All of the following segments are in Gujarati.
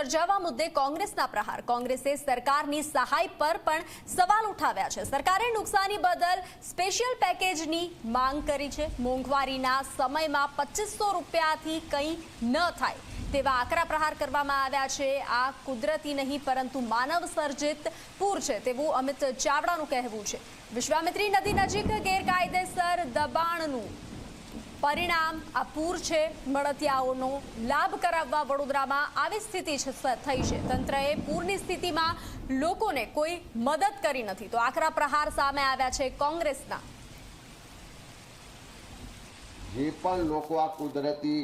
સર્જાવા મુદ્દે કોંગ્રેસના પ્રહાર. કોંગ્રેસે સરકારની સહાય પર પણ સવાલ ઉઠાવ્યા છે. સરકારે નુકસાની બદલ સ્પેશિયલ પેકેજની માંગ કરી છે. મોંઘવારીના સમયમાં પચીસો રૂપિયાથી કંઈ ન થાય તેવા આકરા પ્રહાર કરવામાં આવ્યા છે. આ કુદરતી નહીં, પરંતુ માનવ સર્જિત પૂર છે તેવું અમિત ચાવડાનું કહેવું છે. વિશ્વામિત્રી નદી નજીક ગેરકાયદેસર દબાણનું પરિણામ આ પૂર છે. મળતિયાઓનો લાભ કરાવવા વડોદરામાં આવી સ્થિતિ થઈ છે. તંત્રએ પૂરની સ્થિતિમાં લોકોને કોઈ મદદ કરી નથી. તો આકરા પ્રહાર સામે આવ્યા છે કોંગ્રેસના. જે પણ લોકો આ કુદરતી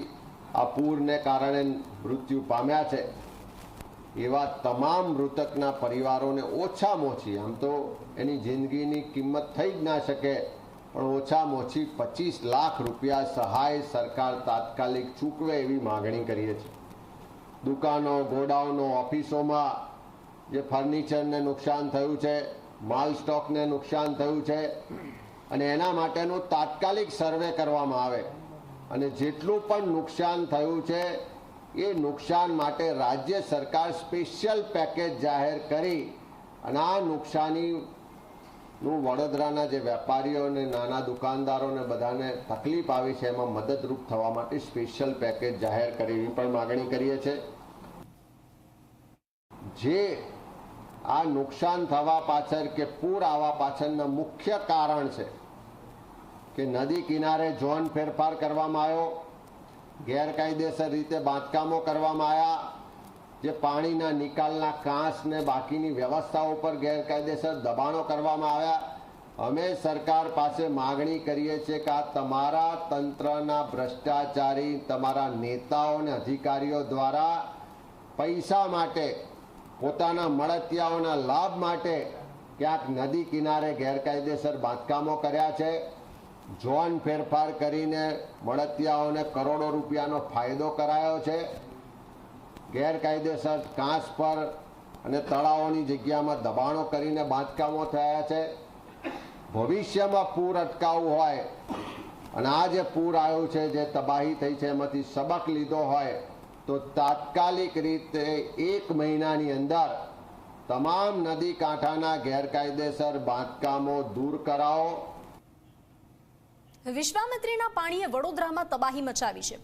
આ પૂરને કારણે મૃત્યુ પામ્યા છે, એવા તમામ મૃતકના પરિવારોને ઓછામાં ઓછી, આમ તો એની જિંદગીની કિંમત થઈ જ ના શકે પણ ઓછામાં ઓછી પચીસ લાખ રૂપિયા સહાય સરકાર તાત્કાલિક ચૂકવે એવી માગણી કરીએ છીએ. દુકાનો, ગોડાઉનો, ઓફિસોમાં જે ફર્નિચરને નુકસાન થયું છે, માલ સ્ટોકને નુકસાન થયું છે, અને એના માટેનું તાત્કાલિક સર્વે કરવામાં આવે અને જેટલું પણ નુકસાન થયું છે, એ નુકસાન માટે રાજ્ય સરકાર સ્પેશિયલ પેકેજ જાહેર કરી અને આ નુકસાનીનું વડોદરાના જે વેપારીઓ અને નાના દુકાનદારોને બધાને તકલીફ આવી છે, એમાં મદદરૂપ થવા માટે સ્પેશિયલ પેકેજ જાહેર કરવી પણ માગણી કરીએ છીએ. જે આ નુકસાન થવા પાછળ કે પૂર આવવા પાછળના મુખ્ય કારણ છે કે નદી કિનારે ઝોન ફેરફાર કરવામાં આવ્યો, ગેરકાયદેસર રીતે બાંધકામો કરવામાં આવ્યા જે પાણીના નિકાલના કાંસ ને બાકીની વ્યવસ્થાઓ પર ગેરકાયદેસર દબાણો કરવામાં આવ્યા. અમે સરકાર પાસે માગણી કરીએ છીએ કે આ તમારા તંત્રના ભ્રષ્ટાચારી, તમારા નેતાઓ અને અધિકારીઓ દ્વારા પૈસા માટે, પોતાના મળતિયાઓના લાભ માટે ક્યાંક નદી કિનારે ગેરકાયદેસર બાંધકામો કર્યા છે. ઝોન ફેરફાર કરીને મળતિયાઓને કરોડો રૂપિયાનો ફાયદો કરાયો છે. ગેરકાયદેસર કાંસ પર અને તળાવોની જગ્યામાં દબાણો કરીને બાંધકામો થયા છે. ભવિષ્યમાં પૂર અટકાવવું હોય અને આ જે પૂર આવ્યું છે, જે તબાહી થઈ છે, એમાંથી સબક લીધો હોય, તો તાત્કાલિક રીતે એક મહિનાની અંદર તમામ નદી કાંઠાના ગેરકાયદેસર બાંધકામો દૂર કરાવો. વિશ્વામિત્રીના પાણીએ વડોદરામાં તબાહી મચાવી છે.